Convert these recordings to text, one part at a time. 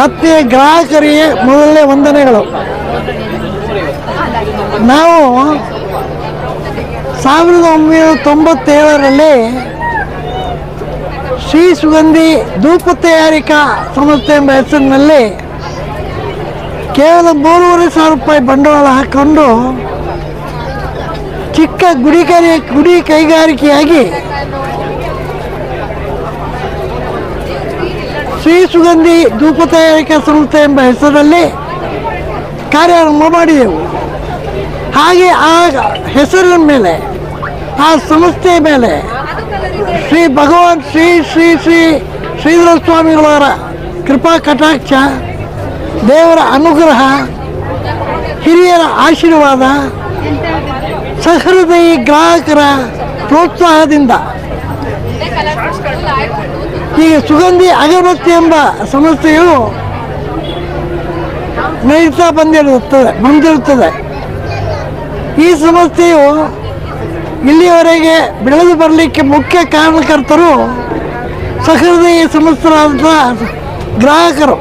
ಆತ್ಮೀಯ ಗ್ರಾಹಕರಿಗೆ ಮೊದಲನೇ ವಂದನೆಗಳು. ನಾವು ಸಾವಿರದ ಒಂಬೈನೂರ ತೊಂಬತ್ತೇಳರಲ್ಲಿ ಶ್ರೀ ಸುಗಂಧಿ ಧೂಪ ತಯಾರಿಕಾ ಸಂಸ್ಥೆ ಎಂಬ ಹೆಸರಿನಲ್ಲಿ ಕೇವಲ ಮೂರುವರೆ ಸಾವಿರ ರೂಪಾಯಿ ಬಂಡವಾಳ ಹಾಕ್ಕೊಂಡು ಚಿಕ್ಕ ಗುಡಿ ಗುಡಿ ಕೈಗಾರಿಕೆಯಾಗಿ ಶ್ರೀ ಸುಗಂಧಿ ಧೂಪ ತಯಾರಿಕಾ ಸಂಸ್ಥೆ ಎಂಬ ಹೆಸರಲ್ಲಿ ಕಾರ್ಯಾರಂಭ ಮಾಡಿದೆವು. ಹಾಗೆ ಆ ಹೆಸರಿನ ಮೇಲೆ, ಆ ಸಂಸ್ಥೆ ಮೇಲೆ ಶ್ರೀ ಭಗವಾನ್ ಶ್ರೀ ಶ್ರೀ ಶ್ರೀ ಶ್ರೀಧರ ಸ್ವಾಮಿಗಳವರ ಕೃಪಾ ಕಟಾಕ್ಷ, ದೇವರ ಅನುಗ್ರಹ, ಹಿರಿಯರ ಆಶೀರ್ವಾದ, ಸಹೃದಯಿ ಗ್ರಾಹಕರ ಪ್ರೋತ್ಸಾಹದಿಂದ ಈಗ ಸುಗಂಧಿ ಅಗರಬತ್ತಿ ಎಂಬ ಸಮಸ್ಯೆಯು ನಡೀತಾ ಬಂದಿರುತ್ತದೆ ಬಂದಿರುತ್ತದೆ. ಈ ಸಮಸ್ಯೆಯು ಇಲ್ಲಿಯವರೆಗೆ ಬೆಳೆದು ಬರಲಿಕ್ಕೆ ಮುಖ್ಯ ಕಾರಣಕರ್ತರು ಸಹೃದಯ ಸಂಸ್ಥರಾದಂಥ ಗ್ರಾಹಕರು.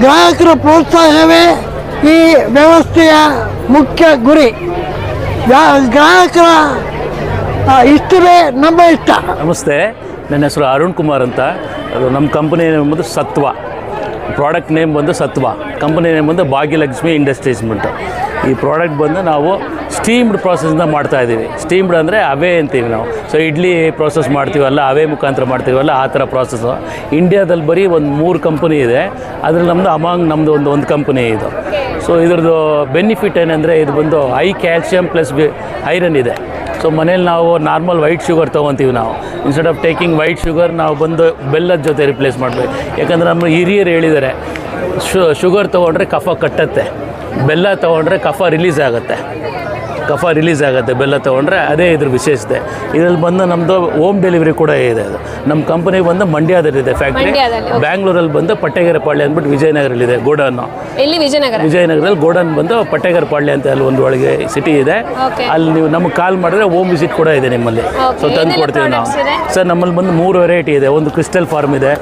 ಗ್ರಾಹಕರ ಪ್ರೋತ್ಸಾಹವೇ ಈ ವ್ಯವಸ್ಥೆಯ ಮುಖ್ಯ ಗುರಿ. ಗ್ರಾ- ಗ್ರಾಹಕರ ಇಷ್ಟವೇ ನಮ್ಮ ಇಷ್ಟ. ನಮಸ್ತೆ. ನನ್ನ ಹೆಸರು ಅರುಣ್ ಕುಮಾರ್ ಅಂತ. ಅದು ನಮ್ಮ ಕಂಪನಿ ನೇಮ್ ಬಂದು ಸತ್ವ. ಪ್ರಾಡಕ್ಟ್ ನೇಮ್ ಬಂದು ಸತ್ವ. ಕಂಪನಿ ನೇಮ್ ಬಂದು ಭಾಗ್ಯಲಕ್ಷ್ಮಿ ಇಂಡಸ್ಟ್ರೀಸ್ ಅಂತ. ಈ ಪ್ರಾಡಕ್ಟ್ ಬಂದು ನಾವು ಸ್ಟೀಮ್ಡ್ ಪ್ರಾಸೆಸ್ನ ಮಾಡ್ತಾ ಇದ್ದೀವಿ. ಸ್ಟೀಮ್ಡ್ ಅಂದರೆ ಅವೇ ಅಂತೀವಿ ನಾವು. ಸೊ ಇಡ್ಲಿ ಪ್ರಾಸೆಸ್ ಮಾಡ್ತೀವಲ್ಲ ಅವೇ ಮುಖಾಂತರ ಮಾಡ್ತೀವಲ್ಲ ಆ ಥರ ಪ್ರಾಸೆಸ್ಸು ಇಂಡಿಯಾದಲ್ಲಿ ಬರೀ ಒಂದು ಮೂರು ಕಂಪನಿ ಇದೆ. ಅದ್ರಲ್ಲಿ ನಮ್ಮದು ಅಮಾಂಗ್ ನಮ್ಮದು ಒಂದು ಒಂದು ಕಂಪನಿ ಇದು. ಸೊ ಇದ್ರದ್ದು ಬೆನಿಫಿಟ್ ಏನಂದರೆ ಇದು ಬಂದು high calcium plus B iron ಇದೆ. ಸೊ ಮನೇಲಿ ನಾವು ನಾರ್ಮಲ್ ವೈಟ್ ಶುಗರ್ ತೊಗೊತೀವಿ ನಾವು. Instead of taking white sugar ನಾವು ಬಂದು ಬೆಲ್ಲದ ಜೊತೆ ರಿಪ್ಲೇಸ್ ಮಾಡಬೇಕು. ಯಾಕಂದರೆ ನಮ್ಮ ಹಿರಿಯರು ಹೇಳಿದ್ದಾರೆ, ಶು ಶುಗರ್ ತೊಗೊಂಡ್ರೆ ಕಫ ಕಟ್ಟತ್ತೆ. ಬೆಲ್ಲ ತೊಗೊಂಡ್ರೆ ಕಫ ರಿಲೀಸ್ ಆಗುತ್ತೆ. ಕಫ ರಿಲೀಸ್ ಆಗುತ್ತೆ ಬೆಲ್ಲ ತೊಗೊಂಡ್ರೆ ಅದೇ ಇದ್ರ ವಿಶೇಷತೆ. ಇದರಲ್ಲಿ ಬಂದು ನಮ್ಮದು ಹೋಮ್ ಡೆಲಿವರಿ ಕೂಡ ಇದೆ ಅದು. ನಮ್ಮ ಕಂಪನಿ ಬಂದು ಮಂಡ್ಯದಲ್ಲಿದೆ ಫ್ಯಾಕ್ಟ್ರಿ ಬ್ಯಾಂಗ್ಳೂರಲ್ಲಿ ಬಂದು ಪಟ್ಟೆಗೆರೆ ಪಾಳ್ಯ ಅಂದ್ಬಿಟ್ಟು ವಿಜಯನಗರಲ್ಲಿದೆ ಗೋಡನ್ನು ಇಲ್ಲಿ ವಿಜಯನಗರ? ವಿಜಯನಗರದಲ್ಲಿ ಗೋಡನ್ ಬಂದು ಪಟ್ಟೆಗರ ಪಾಳ್ಯ ಅಂತ ಅಲ್ಲಿ ಒಂದು ಒಳಗೆ ಸಿಟಿ ಇದೆ. ಅಲ್ಲಿ ನೀವು ನಮಗೆ ಕಾಲ್ ಮಾಡಿದ್ರೆ ಹೋಮ್ ವಿಸಿಟ್ ಕೂಡ ಇದೆ ನಿಮ್ಮಲ್ಲಿ. ಸೊ ತಂದು ಕೊಡ್ತೀವಿ ನಾವು. ಸರ್ ನಮ್ಮಲ್ಲಿ ಬಂದು ಮೂರು ವೆರೈಟಿ ಇದೆ. ಒಂದು ಕ್ರಿಸ್ಟಲ್ ಫಾರ್ಮ್ ಇದೆ.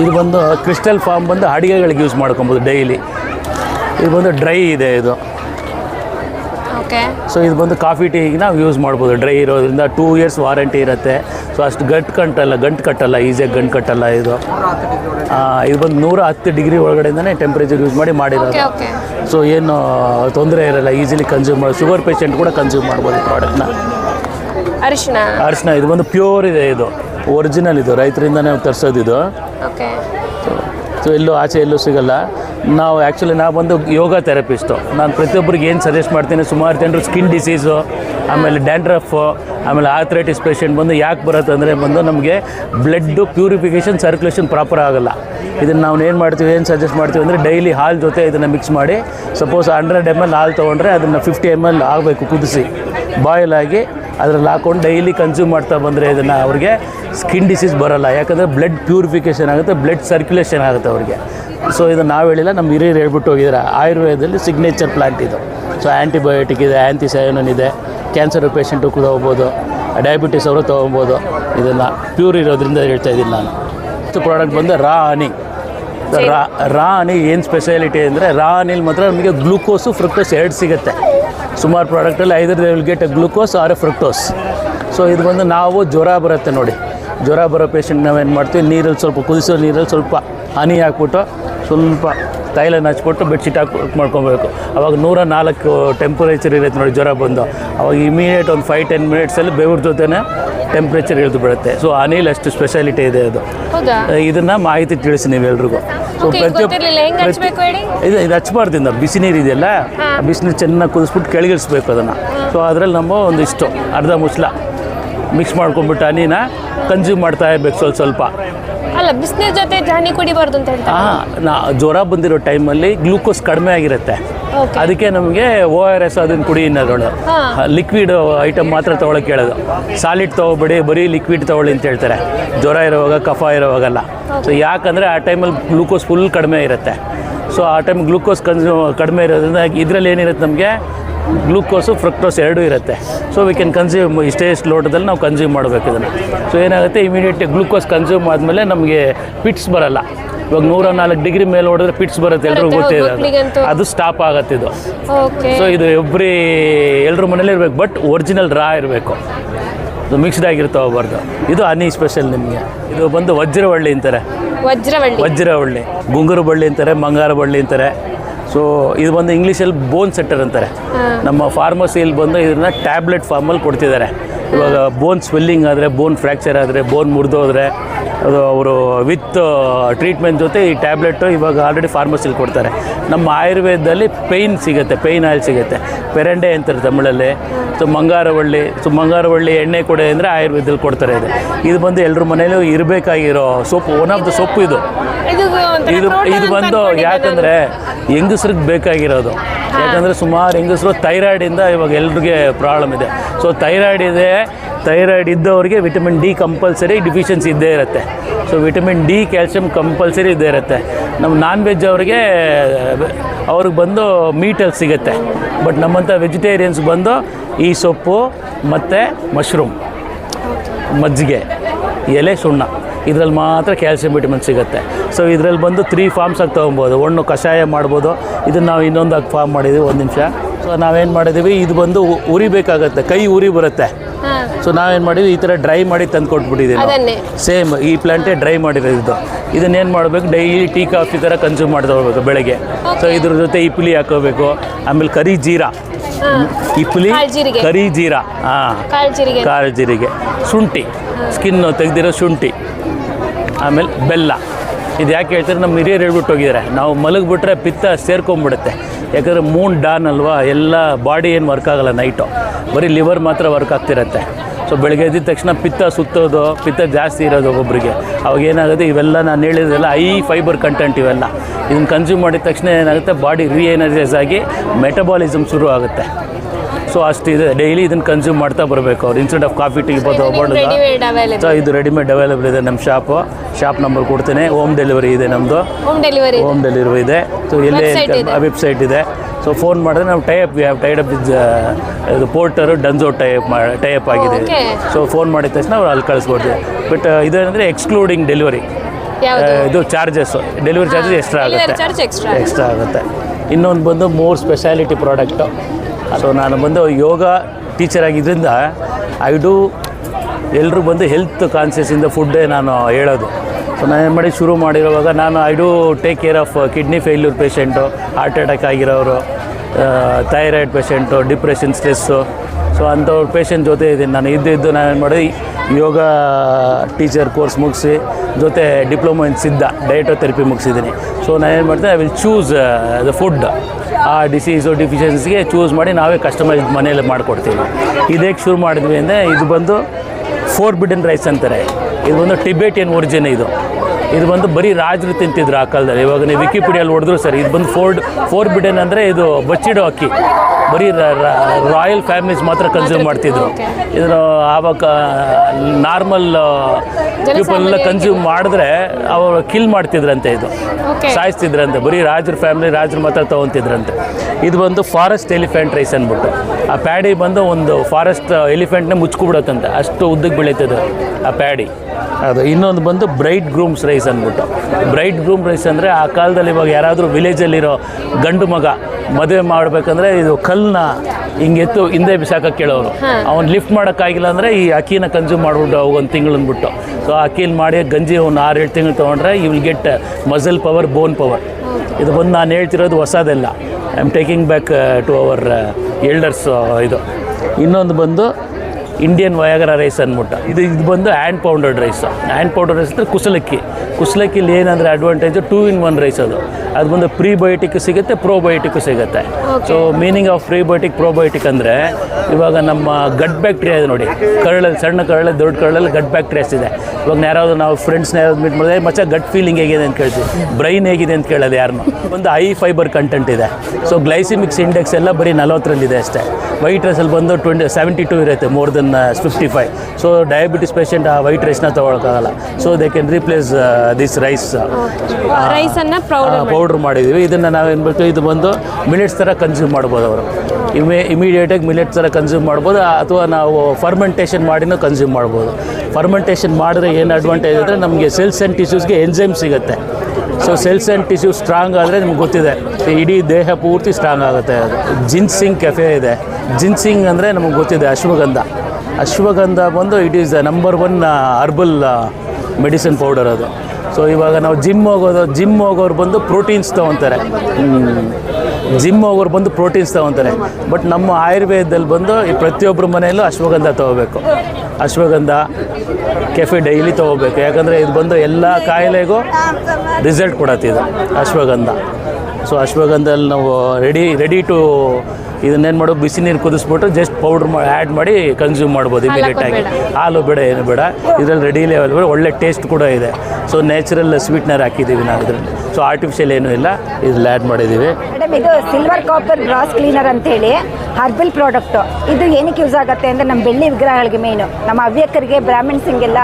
ಇದು ಬಂದು ಕ್ರಿಸ್ಟಲ್ ಫಾರ್ಮ್ ಬಂದು ಅಡಿಗೆಗಳಿಗೆ ಯೂಸ್ ಮಾಡ್ಕೊಬೋದು ಡೈಲಿ ಇದು ಬಂದು ಡ್ರೈ ಇದೆ ಇದು. ಓಕೆ. ಸೊ ಇದು ಬಂದು ಕಾಫಿ ಟೀಗೆ ನಾವು ಯೂಸ್ ಮಾಡ್ಬೋದು. ಡ್ರೈ ಇರೋದ್ರಿಂದ ಟೂ ಇಯರ್ಸ್ ವಾರಂಟಿ ಇರುತ್ತೆ. ಸೊ ಅಷ್ಟು ಗಂಟು ಕಂಟಲ್ಲ ಗಂಟು ಕಟ್ಟಲ್ಲ ಈಸಿಯಾಗಿ ಗಂಟು ಕಟ್ಟಲ್ಲ ಇದು. ಇದು ಬಂದು ನೂರ ಹತ್ತು ಡಿಗ್ರಿ ಒಳಗಡೆಯಿಂದನೇ ಟೆಂಪ್ರೇಚರ್ ಯೂಸ್ ಮಾಡಿ ಮಾಡಿರೋದು. ಸೊ ಏನು ತೊಂದರೆ ಇರಲ್ಲ ಈಸಿಲಿ ಕನ್ಸ್ಯೂಮ್ ಮಾಡಿ. ಶುಗರ್ ಪೇಷಂಟ್ ಕೂಡ ಕನ್ಸ್ಯೂಮ್ ಮಾಡ್ಬೋದು ಈ ಪ್ರಾಡಕ್ಟ್ನ ಅರಿಶಿನ. ಅರಿಶಿನ ಇದು ಬಂದು ಪ್ಯೂರ್ ಇದೆ ಇದು. ಒರಿಜಿನಲ್ ಇದು. ರೈತರಿಂದನೇ ತರಿಸೋದು ಇದು. ಸೊ ಎಲ್ಲೂ ಆಚೆ ಎಲ್ಲೂ ಸಿಗಲ್ಲ. ನಾವು ಆ್ಯಕ್ಚುಲಿ ನಾವು ಬಂದು ಯೋಗ ಥೆರಪಿಸ್ಟು ನಾನು ಪ್ರತಿಯೊಬ್ಬರಿಗೆ ಏನು ಸಜೆಸ್ಟ್ ಮಾಡ್ತೀನಿ, ಸುಮಾರು ಜನರು ಸ್ಕಿನ್ ಡಿಸೀಸು ಆಮೇಲೆ ಡ್ಯಾಂಡ್ರಫು ಆಮೇಲೆ ಆರ್ಥರೈಟಿಸ್ ಪೇಷಂಟ್ ಬಂದು ಯಾಕೆ ಬರುತ್ತೆ ಅಂದರೆ ಬಂದು ನಮಗೆ ಬ್ಲಡ್ಡು ಪ್ಯೂರಿಫಿಕೇಷನ್ ಸರ್ಕ್ಯುಲೇಷನ್ ಪ್ರಾಪರ್ ಆಗೋಲ್ಲ. ಇದನ್ನು ನಾವು ಏನು ಮಾಡ್ತೀವಿ, ಏನು ಸಜೆಸ್ಟ್ ಮಾಡ್ತೀವಿ ಅಂದರೆ ಡೈಲಿ ಹಾಲು ಜೊತೆ ಇದನ್ನು ಮಿಕ್ಸ್ ಮಾಡಿ ಸಪೋಸ್ ಹಂಡ್ರೆಡ್ ಎಂ ಎಲ್ ಹಾಲು ತೊಗೊಂಡ್ರೆ ಅದನ್ನು ಫಿಫ್ಟಿ ಎಂ ಎಲ್ ಆಗಬೇಕು ಕುದಿಸಿ ಬಾಯ್ಲಾಗಿ ಅದ್ರಲ್ಲಿ ಹಾಕೊಂಡು ಡೈಲಿ ಕನ್ಸ್ಯೂಮ್ ಮಾಡ್ತಾ ಬಂದರೆ ಇದನ್ನು ಅವ್ರಿಗೆ ಸ್ಕಿನ್ ಡಿಸೀಸ್ ಬರೋಲ್ಲ. ಯಾಕಂದರೆ ಬ್ಲಡ್ ಪ್ಯೂರಿಫಿಕೇಷನ್ ಆಗುತ್ತೆ ಬ್ಲಡ್ ಸರ್ಕ್ಯುಲೇಷನ್ ಆಗುತ್ತೆ ಅವ್ರಿಗೆ. ಸೊ ಇದು ನಾವು ಹೇಳಿಲ್ಲ ನಮ್ಮ ಹಿರಿಯರು ಹೇಳ್ಬಿಟ್ಟು ಹೋಗಿದ್ದಾರೆ. ಆಯುರ್ವೇದದಲ್ಲಿ ಸಿಗ್ನೇಚರ್ ಪ್ಲಾಂಟ್ ಇದು. ಸೊ ಆ್ಯಂಟಿಬಯೋಟಿಕ್ ಇದೆ ಆ್ಯಂಟಿಸಯೋನನ್ ಇದೆ. ಕ್ಯಾನ್ಸರ್ ಪೇಷಂಟು ಕೂಡ ಹೋಗ್ಬೋದು. ಡಯಾಬಿಟಿಸ್ ಅವರು ತೊಗೊಬೋದು. ಇದನ್ನು ಪ್ಯೂರ್ ಇರೋದ್ರಿಂದ ಹೇಳ್ತಾ ಇದ್ದೀನಿ ನಾನು. ಇಷ್ಟು ಪ್ರಾಡಕ್ಟ್ ಬಂದು ರಾ ಹನಿ ರಾ ರಾ ಹನಿ ಏನು ಸ್ಪೆಷಾಲಿಟಿ ಅಂದರೆ ರಾ ಹನಿಲಿ ಮಾತ್ರ ನಮಗೆ ಗ್ಲೂಕೋಸು ಫ್ರಕ್ಟೋಸ್ ಎರಡು ಸಿಗುತ್ತೆ. ಸುಮಾರು ಪ್ರಾಡಕ್ಟಲ್ಲಿ either they will get a glucose or a fructose so ಇದು ಬಂದು ನಾವು ಜ್ವರ ಬರುತ್ತೆ ನೋಡಿ. ಜ್ವರ ಬರೋ ಪೇಷಂಟ್ ನಾವೇನು ಮಾಡ್ತೀವಿ? ನೀರಲ್ಲಿ ಸ್ವಲ್ಪ ಕುದಿಸೋ ನೀರಲ್ಲಿ ಸ್ವಲ್ಪ ಹನಿ ಹಾಕ್ಬಿಟ್ಟು ಸ್ವಲ್ಪ ತೈಲನ ಹಚ್ಬಿಟ್ಟು ಬೆಡ್ಶೀಟ್ ಹಾಕಿ ಮಾಡ್ಕೊಬೇಕು. ಅವಾಗ ನೂರ ನಾಲ್ಕು ಟೆಂಪರೇಚರ್ ಇರುತ್ತೆ ನೋಡಿ ಜ್ವರ ಬಂದು. ಅವಾಗ ಇಮಿಡಿಯೇಟ್ ಒಂದು ಫೈವ್ ಟೆನ್ ಮಿನಿಟ್ಸಲ್ಲಿ ಬೇವ್ರ ಜೊತೆನೇ ಟೆಂಪ್ರೇಚರ್ ಇಳಿದು ಬಿಡುತ್ತೆ. ಸೊ ಅನಿಲ್ ಅಷ್ಟು ಸ್ಪೆಷಾಲಿಟಿ ಇದೆ ಅದು. ಇದನ್ನು ಮಾಹಿತಿ ತಿಳಿಸಿ ಸೊ ಇದು ಇದು ಹಚ್ಬಾರ್ದಿಂದ. ಬಿಸಿ ನೀರು ಇದೆಯಲ್ಲ ಬಿಸಿನೀರು ಬಿಸಿ ನೀರು ಚೆನ್ನಾಗಿ ಕುದಿಸ್ಬಿಟ್ಟು ಕೆಳಗಿಳಿಸ್ಬೇಕು ಅದನ್ನು. ಸೊ ಅದರಲ್ಲಿ ನಮ್ಮ ಒಂದಿಷ್ಟು ಅರ್ಧ ಮುಚ್ಚಲ ಮಿಕ್ಸ್ ಮಾಡ್ಕೊಂಡ್ಬಿಟ್ಟು ಹನಿನ ಕನ್ಸ್ಯೂಮ್ ಮಾಡ್ತಾ ಇರ್ಬೇಕು ಸ್ವಲ್ಪ ಸ್ವಲ್ಪ. ಅಲ್ಲ ಬಿಸಿನೀರ್ ಜೊತೆ ಜಾನಿ ಕುಡಿಬಾರ್ದು ಅಂತ ಹೇಳ್ತಾರೆ ಹಾಂ ನಾ ಜ್ವರ ಬಂದಿರೋ ಟೈಮಲ್ಲಿ ಗ್ಲೂಕೋಸ್ ಕಡಿಮೆ ಆಗಿರುತ್ತೆ. ಅದಕ್ಕೆ ನಮಗೆ ಓ ಆರ್ ಎಸ್ ಅದನ್ನು ಕುಡಿ ಅನ್ನೋದು ಲಿಕ್ವಿಡ್ ಐಟಮ್ ಮಾತ್ರ ತೊಗೊಳಕ್ಕೆ ಹೇಳೋದು. ಸಾಲಿಡ್ ತೊಗೊಬೇಡಿ ಬರೀ ಲಿಕ್ವಿಡ್ ತೊಗೊಳ್ಳಿ ಅಂತ ಹೇಳ್ತಾರೆ. ಜ್ವರ ಇರುವಾಗ ಕಫ ಇರುವಾಗಲ್ಲ. ಸೊ ಯಾಕಂದರೆ ಆ ಟೈಮಲ್ಲಿ ಗ್ಲೂಕೋಸ್ ಫುಲ್ ಕಡಿಮೆ ಇರುತ್ತೆ. ಸೊ ಆ ಟೈಮ್ ಗ್ಲೂಕೋಸ್ ಕನ್ಸ್ಯೂಮ್ ಕಡಿಮೆ ಇರೋದ್ರಿಂದ ಇದರಲ್ಲಿ ಏನಿರುತ್ತೆ ನಮಗೆ ಗ್ಲೂಕೋಸು ಫ್ರಕ್ಟೋಸ್ ಎರಡೂ ಇರುತ್ತೆ. ಸೊ ವಿ ಕ್ಯಾನ್ ಕನ್ಸ್ಯೂಮ್ ಇಷ್ಟೇ ಇಷ್ಟು ಲೋಟದಲ್ಲಿ ನಾವು ಕನ್ಸ್ಯೂಮ್ ಮಾಡಬೇಕು ಇದನ್ನು. ಸೊ ಏನಾಗುತ್ತೆ? ಇಮಿಡಿಯೇಟ್ ಗ್ಲೂಕೋಸ್ ಕನ್ಸ್ಯೂಮ್ ಆದಮೇಲೆ ನಮಗೆ ಪಿಟ್ಸ್ ಬರಲ್ಲ. ಇವಾಗ ನೂರ ನಾಲ್ಕು ಡಿಗ್ರಿ ಮೇಲೆ ಹೊಡೆದ್ರೆ ಪಿಟ್ಸ್ ಬರುತ್ತೆ ಎಲ್ಲರೂ ಗೊತ್ತಿದೆ ಅದು. ಸ್ಟಾಪ್ ಆಗತ್ತೆ ಇದು. ಸೊ ಇದು ಎವ್ರಿ ಎಲ್ಲರೂ ಮನೇಲಿ ಇರಬೇಕು ಬಟ್ ಒರಿಜಿನಲ್ ರಾ ಇರಬೇಕು. ಇದು ಮಿಕ್ಸ್ಡ್ ಆಗಿರ್ತಾ ಹೋಗ್ಬಾರ್ದು ಇದು ಹನಿ ಸ್ಪೆಷಲ್ ನಿಮಗೆ. ಇದು ಬಂದು ವಜ್ರವಳ್ಳಿ ಅಂತಾರೆ. ವಜ್ರವಳ್ಳಿ. ವಜ್ರವಳ್ಳಿ. ಗುಂಗುರು ಬಳ್ಳಿ ಅಂತಾರೆ ಮಂಗಾರ ಬಳ್ಳಿ ಅಂತಾರೆ. ಸೊ ಇದು ಬಂದು ಇಂಗ್ಲೀಷಲ್ಲಿ ಬೋನ್ ಸೆಟ್ಟರ್ ಅಂತಾರೆ. ನಮ್ಮ ಫಾರ್ಮಸಿಯಲ್ಲಿ ಬಂದು ಇದನ್ನ ಟ್ಯಾಬ್ಲೆಟ್ ಫಾರ್ಮಲ್ಲಿ ಕೊಡ್ತಿದ್ದಾರೆ. ಇವಾಗ ಬೋನ್ ಸ್ವೆಲ್ಲಿಂಗ್ ಆದರೆ ಬೋನ್ ಫ್ರ್ಯಾಕ್ಚರ್ ಆದರೆ ಬೋನ್ ಮುರಿದೋದ್ರೆ ಅದು ಅವರು ವಿತ್ ಟ್ರೀಟ್ಮೆಂಟ್ ಜೊತೆ ಈ ಟ್ಯಾಬ್ಲೆಟು ಇವಾಗ ಆಲ್ರೆಡಿ ಫಾರ್ಮಸಿಲಿ ಕೊಡ್ತಾರೆ. ನಮ್ಮ ಆಯುರ್ವೇದದಲ್ಲಿ ಪೇಯ್ನ್ ಸಿಗುತ್ತೆ ಪೇಯ್ನ್ ಆಯಿಲ್ ಸಿಗುತ್ತೆ. ಪೆರಂಡೆ ಅಂತಾರೆ ತಮಿಳಲ್ಲಿ. ಸೊ ಮಂಗಾರವಳ್ಳಿ ಸೊ ಮಂಗಾರವಳ್ಳಿ ಎಣ್ಣೆ ಕೊಡೆ ಅಂದರೆ ಆಯುರ್ವೇದದಲ್ಲಿ ಕೊಡ್ತಾರೆ ಇದು. ಇದು ಬಂದು ಎಲ್ಲರ ಮನೇಲೂ ಇರಬೇಕಾಗಿರೋ ಸೊಪ್ಪು ಒನ್ ಆಫ್ ದ ಸೊಪ್ಪು ಇದು. ಇದು ಇದು ಬಂದು ಯಾಕಂದರೆ ಹೆಂಗಸ್ರಿಗೆ ಬೇಕಾಗಿರೋದು. ಯಾಕಂದರೆ ಸುಮಾರು ಹೆಂಗಸರು ಥೈರಾಯ್ಡಿಂದ ಇವಾಗ ಎಲ್ರಿಗೆ ಪ್ರಾಬ್ಲಮ್ ಇದೆ. ಸೊ ಥೈರಾಯ್ಡ್ ಇದೆ ಥೈರಾಯ್ಡ್ ಇದ್ದವರಿಗೆ ವಿಟಮಿನ್ ಡಿ ಕಂಪಲ್ಸರಿ ಡಿಫಿಷಿಯನ್ಸಿ ಇದ್ದೇ ಇರುತ್ತೆ. So vitamin D calcium compulsory ಇದೇ ಇರುತ್ತೆ. ನಮ್ಮ ನಾನ್ ವೆಜ್ ಅವರಿಗೆ, ಅವ್ರಿಗೆ ಬಂದು ಮೀಟಲ್ಲಿ ಸಿಗುತ್ತೆ. ಬಟ್ ನಮ್ಮಂಥ ವೆಜಿಟೇರಿಯನ್ಸ್ ಬಂದು ಈ ಸೊಪ್ಪು, ಮತ್ತು ಮಶ್ರೂಮ್ ಮಜ್ಜಿಗೆ, ಎಲೆ, ಸುಣ್ಣ, ಇದರಲ್ಲಿ ಮಾತ್ರ ಕ್ಯಾಲ್ಸಿಯಂ ವಿಟಮಿನ್ ಸಿಗುತ್ತೆ. ಸೊ ಇದರಲ್ಲಿ ಬಂದು ತ್ರೀ ಫಾರ್ಮ್ಸ್ ಆಗಿ ತೊಗೊಬೋದು. ಒಂದು ಕಷಾಯ ಮಾಡ್ಬೋದು. ಇದನ್ನು ನಾವು ಇನ್ನೊಂದು ಆಗಿ ಫಾರ್ಮ್ ಮಾಡಿದ್ದೀವಿ, ಒಂದು ನಿಮಿಷ. ಸೊ ನಾವೇನು ಮಾಡಿದ್ದೀವಿ, ಇದು ಬಂದು ಉರಿಬೇಕಾಗತ್ತೆ. ಕೈ ಉರಿ ಬರುತ್ತೆ. ಸೊ ನಾವೇನು ಮಾಡಿದ್ವಿ? ಈ ಥರ ಡ್ರೈ ಮಾಡಿ ತಂದು ಕೊಟ್ಬಿಟ್ಟಿದ್ದೀವಿ ಸೇಮ್ ಈ ಪ್ಲಾಂಟೇ ಡ್ರೈ ಮಾಡಿರೋದು. ಇದನ್ನೇನು ಮಾಡಬೇಕು? ಡೈಲಿ ಟೀ ಕಾಫಿ ಥರ ಕನ್ಸ್ಯೂಮ್ ಮಾಡ್ತಾ ಹೋಗ್ಬೇಕು ಬೆಳಗ್ಗೆ. ಸೊ ಇದ್ರ ಜೊತೆ ಇಪ್ಲಿ ಹಾಕೋಬೇಕು. ಆಮೇಲೆ ಕರಿ ಜೀರಾ. ಇಪ್ಲಿ. ಕರಿ ಜೀರಾ. ಹಾಂ. ಕಾಳು ಜೀರಿಗೆ. ಶುಂಠಿ. ಸ್ಕಿನ್ನು ತೆಗೆದಿರೋ ಶುಂಠಿ. ಆಮೇಲೆ ಬೆಲ್ಲ. ಇದು ಯಾಕೆ ಹೇಳ್ತಾರೆ, ನಮ್ಮ ಹಿರಿಯರು ಹೇಳ್ಬಿಟ್ಟು ಹೋಗಿದ್ದಾರೆ. ನಾವು ಮಲಗಿಬಿಟ್ರೆ ಪಿತ್ತ ಸೇರ್ಕೊಂಬಿಡುತ್ತೆ. ಯಾಕಂದರೆ ಮೂನ್ ಡಾನ್ ಅಲ್ವಾ, ಎಲ್ಲ ಬಾಡಿ ಏನು ವರ್ಕ್ ಆಗಲ್ಲ ನೈಟು ಬರೀ ಲಿವರ್ ಮಾತ್ರ ವರ್ಕ್ ಆಗ್ತಿರತ್ತೆ. ಸೊ ಬೆಳಗ್ಗೆ ಎದ್ದಿದ ತಕ್ಷಣ ಪಿತ್ತ ಸುತ್ತೋದು, ಪಿತ್ತ ಜಾಸ್ತಿ ಇರೋದು ಒಬ್ಬೊಬ್ಬರಿಗೆ ಅವಾಗ ಏನಾಗುತ್ತೆ, ಇವೆಲ್ಲ ನಾನು ಹೇಳಿದ್ರೆಲ್ಲ ಐ ಫೈಬರ್ ಕಂಟೆಂಟ್ ಇವೆಲ್ಲ. ಇದನ್ನು ಕನ್ಸ್ಯೂಮ್ ಮಾಡಿದ ತಕ್ಷಣ ಏನಾಗುತ್ತೆ ಬಾಡಿ ರೀ ಎನರ್ಜೈಸ್ ಆಗಿ ಮೆಟಬಾಲಿಸಮ್ ಶುರು ಆಗುತ್ತೆ. ಸೊ ಇದೆ. ಡೈಲಿ ಇದನ್ನು ಕನ್ಸ್ಯೂಮ್ ಮಾಡ್ತಾ ಬರಬೇಕು ಅವ್ರು. ಇನ್ಸ್ಟೆಡ್ ಆಫ್ ಕಾಫಿ ಟೀ ಬಂದು ರೆಡಿಮೇಡ್ ಸೊ ಇದು ರೆಡಿಮೇಡ್ ಅವೈಲೇಬಲ್ ಇದೆ ನಮ್ಮ ಶಾಪು ಶಾಪ್ ನಂಬರ್ ಕೊಡ್ತೀನಿ. ಹೋಮ್ ಡೆಲಿವರಿ ಇದೆ ನಮ್ಮದು ಹೋಮ್ ಡೆಲಿವರಿ ಹೋಮ್ ಡೆಲಿವರಿ ಇದೆ. ಸೊ ಎಲ್ಲೇ ವೆಬ್ಸೈಟ್ ಇದೆ. ಸೊ ಫೋನ್ ಮಾಡಿದ್ರೆ ನಾವು type we have tied up ಇದು ಪೋರ್ಟರು ಡನ್ಸೋ ಟೈಪ್ ಟೈಪ್ ಆಗಿದೆ. ಸೊ ಫೋನ್ ಮಾಡಿದ ತಕ್ಷಣ ಅವ್ರು ಅಲ್ಲಿ ಕಳಿಸ್ಬೋದು. ಬಟ್ ಇದೇನಂದರೆ ಎಕ್ಸ್ಕ್ಲೂಡಿಂಗ್ ಡೆಲಿವರಿ ಇದು ಚಾರ್ಜಸ್ ಡೆಲಿವರಿ ಚಾರ್ಜಸ್ ಎಕ್ಸ್ಟ್ರಾ ಆಗುತ್ತೆ. ಎಕ್ಸ್ಟ್ರಾ ಆಗುತ್ತೆ. ಇನ್ನೊಂದು ಬಂದು ಮೂರು ಸ್ಪೆಷಾಲಿಟಿ ಪ್ರಾಡಕ್ಟು ಸೊ ನಾನು ಬಂದು ಯೋಗ ಟೀಚರ್ ಆಗಿದ್ದರಿಂದ ಐ ಡು ಎಲ್ಲರೂ ಬಂದು ಹೆಲ್ತ್ ಕಾನ್ಸಿಯಸ್ಸಿಂದ ಫುಡ್ಡೇ ನಾನು ಹೇಳೋದು. ಸೊ ನಾನು ಏನು ಮಾಡಿ ಶುರು ಮಾಡಿರುವಾಗ ನಾನು I do take care of kidney failure patient heart attack ಆಗಿರೋರು thyroid patient depression stress so ಅಂಥವ್ರ ಪೇಷೆಂಟ್ ಜೊತೆ ಇದ್ದೀನಿ. ನಾನು ಇದ್ದಿದ್ದು ನಾನು ಏನು ಮಾಡಿ ಯೋಗ ಟೀಚರ್ ಕೋರ್ಸ್ ಮುಗಿಸಿ ಜೊತೆ ಡಿಪ್ಲೊಮಾ ಇನ್ ಸಿದ್ಧ ಡಯಟೋಥೆರಪಿ ಮುಗಿಸಿದ್ದೀನಿ. ಸೊ ನಾನು ಏನು ಮಾಡ್ತೀನಿ I will choose the food ಆ ಡಿಸೀಸು ಡಿಫಿಷಿಯನ್ಸಿಗೆ ಚೂಸ್ ಮಾಡಿ ನಾವೇ ಕಸ್ಟಮೈಸ್ ಮನೇಲಿ ಮಾಡಿಕೊಡ್ತೀವಿ. ಇದಕ್ಕೆ ಶುರು ಮಾಡಿದ್ವಿ ಅಂದರೆ ಇದು ಬಂದು ಫೋರ್ ಬಿಡನ್ ರೈಸ್ ಅಂತಾರೆ. ಇದು ಬಂದು ಟಿಬೇಟಿಯನ್ ಒರಿಜಿನ್ ಇದು. ಇದು ಬಂದು ಬರೀ ರಾಜರು ತಿಂತಿದ್ರು ಆ ಕಾಲದಲ್ಲಿ. ಇವಾಗ ನೀವು ವಿಕಿಪೀಡಿಯಲ್ಲಿ ಹೊಡೆದ್ರು ಸರ್. ಇದು ಬಂದು ಫೋರ್ಡ್ ಫೋರ್ ಬಿಡನ್ ಅಂದರೆ ಇದು ಬಚ್ಚಿಡೋ ಅಕ್ಕಿ. ಬರೀ ರಾಯಲ್ ಫ್ಯಾಮಿಲೀಸ್ ಮಾತ್ರ ಕನ್ಸ್ಯೂಮ್ ಮಾಡ್ತಿದ್ರು. ಇದನ್ನು ಆವಾಗ ನಾರ್ಮಲ್ ಪೀಪಲ್ನ ಕನ್ಸ್ಯೂಮ್ ಮಾಡಿದ್ರೆ ಅವರು ಕಿಲ್ ಮಾಡ್ತಿದ್ರಂತೆ ಇದು. ಸಾಯಿಸ್ತಿದ್ರಂತೆ. ಬರೀ ರಾಜರ ಫ್ಯಾಮಿಲಿ ರಾಜರು ಮಾತ್ರ ತೊಗೊತಿದ್ರಂತೆ. ಇದು ಬಂದು ಫಾರೆಸ್ಟ್ ಎಲಿಫೆಂಟ್ ರೈಸ್ ಅಂದ್ಬಿಟ್ಟು. ಆ ಪ್ಯಾಡಿ ಬಂದು ಒಂದು ಫಾರೆಸ್ಟ್ ಎಲಿಫೆಂಟ್ನೇ ಮುಚ್ಕೊಬಿಡತ್ತಂತೆ ಅಷ್ಟು ಉದ್ದಕ್ಕೆ ಬೆಳೀತದೆ ಆ ಪ್ಯಾಡಿ ಅದು ಇನ್ನೊಂದು ಬಂದು ಬ್ರೈಟ್ ಗ್ರೂಮ್ಸ್ ರೈಸ್ ಅಂದ್ಬಿಟ್ಟು. ಬ್ರೈಟ್ ಗ್ರೂಮ್ ರೈಸ್ ಅಂದರೆ ಆ ಕಾಲದಲ್ಲಿ ಇವಾಗ ಯಾರಾದರೂ ವಿಲೇಜಲ್ಲಿರೋ ಗಂಡು ಮಗ ಮದುವೆ ಮಾಡಬೇಕಂದ್ರೆ ಇದು ಕಲ್ಲನ್ನ ಹಿಂಗೆತ್ತು ಹಿಂದೆ ಬಿಸಾಕ ಕೇಳೋರು. ಅವ್ನು ಲಿಫ್ಟ್ ಮಾಡೋಕ್ಕಾಗಿಲ್ಲ ಅಂದರೆ ಈ ಅಕ್ಕಿನ ಕನ್ಸ್ಯೂಮ್ ಮಾಡ್ಬಿಟ್ಟು ಒಂದು ತಿಂಗಳು ಅಂದ್ಬಿಟ್ಟು. ಸೊ ಅಕ್ಕಿನ ಮಾಡಿ ಗಂಜಿ ಒಂದು ಆರು ಏಳು ತಿಂಗಳು ತೊಗೊಂಡ್ರೆ you will get muscle power bone power ಇದು ಬಂದು ನಾನು ಹೇಳ್ತಿರೋದು ಹೊಸದೆಲ್ಲ. I am taking back to our elders ಇದು. ಇನ್ನೊಂದು ಬಂದು ಇಂಡಿಯನ್ ವಯಾಗರ ರೈಸ್ ಅಂದ್ಬಿಟ್ಟು. ಇದು ಇದು ಬಂದು hand pounded rice hand powder rice ಅಂದರೆ ಕುಸಲಕ್ಕಿ. ಕುಸಲಕ್ಕಿಲಿ ಏನಂದರೆ advantage two in one rice ಅದು. ಅದು ಬಂದು ಪ್ರೀಬಯೋಟಿಕ್ ಸಿಗುತ್ತೆ ಪ್ರೋಬಯೋಟಿಕ್ ಸಿಗುತ್ತೆ. So meaning of prebiotic probiotic ಅಂದರೆ ಇವಾಗ ನಮ್ಮ ಗಟ್ ಬ್ಯಾಕ್ಟೀರಿಯಾ ಇದೆ ನೋಡಿ. ಕರಳಲ್ಲಿ ಸಣ್ಣ ಕರಳಲ್ಲಿ ದೊಡ್ಡ ಕರಳಲ್ಲಿ ಗಟ್ ಬ್ಯಾಕ್ಟೀರಿಯಾಸ್ ಇದೆ. ಇವಾಗ ಯಾರಾದರೂ ನಾವು ಫ್ರೆಂಡ್ಸ್ನ ಯಾರಾದ್ರು ಮೀಟ್ ಮಾಡಿದ್ರೆ ಮಚ್ಚ ಗಟ್ ಫೀಲಿಂಗ್ ಹೇಗಿದೆ ಅಂತ ಕೇಳ್ತೀವಿ. ಬ್ರೈನ್ ಹೇಗಿದೆ ಅಂತ ಕೇಳೋದು ಯಾರನ್ನು ಒಂದು ಹೈ ಫೈಬರ್ ಕಂಟೆಂಟ್ ಇದೆ. ಸೊ ಗ್ಲೈಸಿಮಿಕ್ಸ್ ಇಂಡೆಕ್ಸ್ ಎಲ್ಲ ಬರೀ ನಲವತ್ತರಲ್ಲಿದೆ ಅಷ್ಟೇ. ವೈಟ್ ರೈಸಲ್ಲಿ ಬಂದು ಟ್ವೆಂಟಿ ಸೆವೆಂಟಿ ಟೂ ಇರುತ್ತೆ more than fifty five so diabetes patient ಆ ವೈಟ್ ರೈಸ್ನ ತೊಗೊಳಕ್ಕಾಗಲ್ಲ. So they can replace this rice ರೈಸನ್ನು powder ಮಾಡಿದ್ದೀವಿ. ಇದನ್ನು ನಾವೇನು ಮಾಡ್ತೀವಿ? ಇದು ಬಂದು ಮಿಲೆಟ್ಸ್ ಥರ ಕನ್ಸ್ಯೂಮ್ ಮಾಡ್ಬೋದು ಅವರು. ಇಮಿ ಇಮಿಡಿಯೇಟಾಗಿ ಮಿಲೆಟ್ಸ್ ಥರ ಕನ್ಸ್ಯೂಮ್ ಮಾಡ್ಬೋದು ಅಥವಾ ನಾವು ಫರ್ಮೆಂಟೇಷನ್ ಮಾಡಿನೂ ಕನ್ಸ್ಯೂಮ್ ಮಾಡ್ಬೋದು. ಫರ್ಮೆಂಟೇಷನ್ ಮಾಡಿದ್ರೆ ಏನು ಅಡ್ವಾಂಟೇಜ್ ಅಂದರೆ ನಮಗೆ ಸೆಲ್ಸ್ ಆ್ಯಂಡ್ ಟಿಶ್ಯೂಸ್ಗೆ ಎನ್ಸೈಮ್ ಸಿಗುತ್ತೆ. So cells and tissue strong ಆದರೆ ನಿಮ್ಗೆ ಗೊತ್ತಿದೆ ಇಡೀ ದೇಹ ಪೂರ್ತಿ ಸ್ಟ್ರಾಂಗ್ ಆಗುತ್ತೆ ಅದು. ಜಿನ್ಸಿಂಗ್ ಕೆಫೆ ಇದೆ. ಜಿನ್ಸಿಂಗ್ ಅಂದರೆ ನಮಗೆ ಗೊತ್ತಿದೆ ಅಶ್ವಗಂಧ. ಅಶ್ವಗಂಧ ಬಂದು it is the number one herbal medicine powder ಅದು. ಸೊ ಇವಾಗ ನಾವು ಜಿಮ್ ಹೋಗೋದು ಜಿಮ್ ಹೋಗೋರು ಬಂದು ಪ್ರೋಟೀನ್ಸ್ ತೊಗೊತಾರೆ. ಜಿಮ್ ಹೋಗೋರು ಬಂದು ಪ್ರೋಟೀನ್ಸ್ ತೊಗೊತಾರೆ. ಬಟ್ ನಮ್ಮ ಆಯುರ್ವೇದದಲ್ಲಿ ಬಂದು ಈ ಪ್ರತಿಯೊಬ್ಬರ ಮನೆಯಲ್ಲೂ ಅಶ್ವಗಂಧ ತೊಗೋಬೇಕು. ಅಶ್ವಗಂಧ ಕೆಫೆ ಡೈಲಿ ತೊಗೋಬೇಕು. ಯಾಕಂದರೆ ಇದು ಬಂದು ಎಲ್ಲ ಕಾಯಿಲೆಗೂ ರಿಸಲ್ಟ್ ಕೊಡತ್ತಿದೆ ಅಶ್ವಗಂಧ. ಸೊ ಅಶ್ವಗಂಧದಲ್ಲಿ ನಾವು ರೆಡಿ ರೆಡಿ ಟು ಇದನ್ನೇನು ಮಾಡೋ ಬಿಸಿ ನೀರು ಕುದಿಸ್ಬಿಟ್ಟು ಜಸ್ಟ್ ಪೌಡ್ರ್ ಮಾಡಿ ಆ್ಯಡ್ ಮಾಡಿ ಕನ್ಸ್ಯೂಮ್ ಮಾಡ್ಬೋದು ಇಮಿಡಿಯೇಟಾಗಿ ಹಾಲು ಬೇಡ ಏನು ಬೇಡ. ಇದರಲ್ಲಿ ರೆಡಿಲಿ ಅವೈಲೇಬಲ್ ಒಳ್ಳೆ ಟೇಸ್ಟ್ ಕೂಡ ಇದೆ. ಸೊ ನ್ಯಾಚುರಲ್ ಸ್ವೀಟ್ನರ್ ಹಾಕಿದ್ದೀವಿ ನಾವು ಇದರಲ್ಲಿ. ಸೊ ಆರ್ಟಿಫಿಷಿಯಲ್ ಏನೂ ಇಲ್ಲ. ಇದ್ರಲ್ಲಿ ಆ್ಯಡ್ ಮಾಡಿದ್ದೀವಿ ಮೇಡಮ್ ಇದು ಸಿಲ್ವರ್ ಕಾಪರ್ ಗ್ರಾಸ್ ಕ್ಲೀನರ್ ಅಂತ ಹೇಳಿ ಹರ್ಬಲ್ ಪ್ರಾಡಕ್ಟ್ ಇದು ಏನಕ್ಕೆ ಯೂಸ್ ಆಗುತ್ತೆ ಅಂದ್ರೆ ನಮ್ಮ ಬೆಳ್ಳಿ ವಿಗ್ರಹಗಳಿಗೆ ಮೇನು ನಮ್ಮ ಹವ್ಯಕರಿಗೆ ಬ್ರಾಹ್ಮಿಣ್ಸಿಗೆಲ್ಲ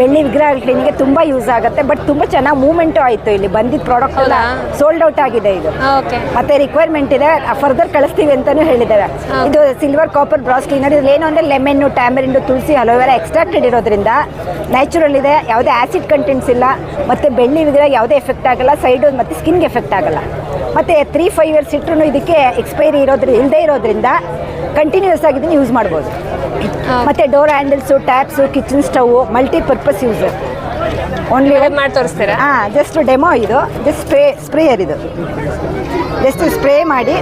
ಬೆಳ್ಳಿ ವಿಗ್ರಹಗಳ ಕ್ಲೀನಿಗೆ ತುಂಬಾ ಯೂಸ್ ಆಗುತ್ತೆ. ಬಟ್ ತುಂಬಾ ಚೆನ್ನಾಗಿ ಮೂವ್ಮೆಂಟು ಆಯಿತು ಇಲ್ಲಿ. ಬಂದಿದ್ದ ಪ್ರಾಡಕ್ಟ್ ಎಲ್ಲ ಸೋಲ್ಡ್ ಔಟ್ ಆಗಿದೆ ಇದು. ಓಕೆ. ಮತ್ತೆ ರಿಕ್ವೈರ್ಮೆಂಟ್ ಇದೆ. ಫರ್ದರ್ ಕಳಿಸ್ತೀವಿ ಅಂತಾನೂ ಹೇಳಿದ್ದಾರೆ ಇದು ಸಿಲ್ವರ್ ಕಾಪರ್ ಬ್ರಾಸ್ ಕ್ಲೀನರ್ ಇದ್ರಲ್ಲಿ ಏನು ಅಂದ್ರೆ lemon tamarind tulsi aloe vera extracted ಇರೋದ್ರಿಂದ ನ್ಯಾಚುರಲ್ ಇದೆ ಯಾವುದೇ ಆಸಿಡ್ ಕಂಟೆಂಟ್ಸ್ ಇಲ್ಲ ಮತ್ತೆ ಬೆಳ್ಳಿ ವಿಗ್ರಹ ಯಾವುದೇ ಎಫೆಕ್ಟ್ ಆಗಲ್ಲ ಸೈಡು ಮತ್ತೆ ಸ್ಕಿನ್ಗೆ ಎಫೆಕ್ಟ್ ಆಗಲ್ಲ. ಮತ್ತೆ ತ್ರೀ ಫೈವ್ ಇಯರ್ಸ್ ಇಟ್ಟರು ಇದಕ್ಕೆ ಎಕ್ಸ್ಪೈರಿ ಇರೋದ್ರಿಂದ ಇಲ್ಲದೇ ಇರೋದ್ರಿಂದ ಕಂಟಿನ್ಯೂಸ್ ಆಗಿ ಇದನ್ನು ಯೂಸ್ ಮಾಡ್ಬೋದು. ಮತ್ತೆ door handles taps kitchen stove multipurpose use only ಮಾಡಿ ತೋರಿಸ್ತೀರಾ ಹಾಂ ಜಸ್ಟ್ ಡೆಮೋ ಇದು. ಜಸ್ಟ್ ಸ್ಪ್ರೇ ಸ್ಪ್ರೇಯರ್ ಇದು. ಜಸ್ಟ್ ಸ್ಪ್ರೇ ಮಾಡಿ.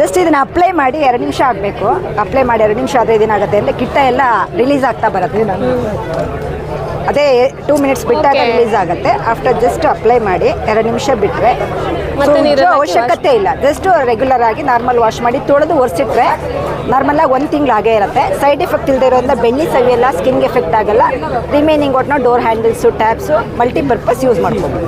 ಜಸ್ಟ್ ಇದನ್ನ ಅಪ್ಲೈ ಮಾಡಿ ಎರಡು ನಿಮಿಷ ಆಗಬೇಕು. ಅಪ್ಲೈ ಮಾಡಿ ಎರಡು ನಿಮಿಷ ಆದರೆ ಇದೇನಾಗುತ್ತೆ ಅಂದರೆ ಕಿಟ್ಟ ಎಲ್ಲ ರಿಲೀಸ್ ಆಗ್ತಾ ಬರುತ್ತೆ ಅದೇ ಟೂ ಮಿನಿಟ್ಸ್ ಬಿಟ್ಟಾಗ. ರಿಲೀಸ್ ಆಗುತ್ತೆ. ಆಫ್ಟರ್ ಜಸ್ಟ್ ಅಪ್ಲೈ ಮಾಡಿ ಎರಡು ನಿಮಿಷ ಬಿಟ್ಟರೆ ಅವಶ್ಯಕತೆ ಇಲ್ಲ. ಜಸ್ಟ್ ರೆಗ್ಯುಲರ್ ಆಗಿ ನಾರ್ಮಲ್ ವಾಶ್ ಮಾಡಿ ತೊಳೆದು ಒರೆಸಿಟ್ರೆ ನಾರ್ಮಲಾಗಿ ಒಂದು ತಿಂಗಳು ಆಗೇ ಇರುತ್ತೆ. ಸೈಡ್ ಎಫೆಕ್ಟ್ ಇಲ್ಲದೆ ಇರೋದ್ರಿಂದ ಬೆನ್ನಿ ಸವೆಲ್ಲ ಎಲ್ಲ ಸ್ಕಿನ್ಗೆ ಎಫೆಕ್ಟ್ ಆಗಲ್ಲ. Remaining ಒಟ್ನ door handles taps multipurpose use ಮಾಡ್ಬೋದು.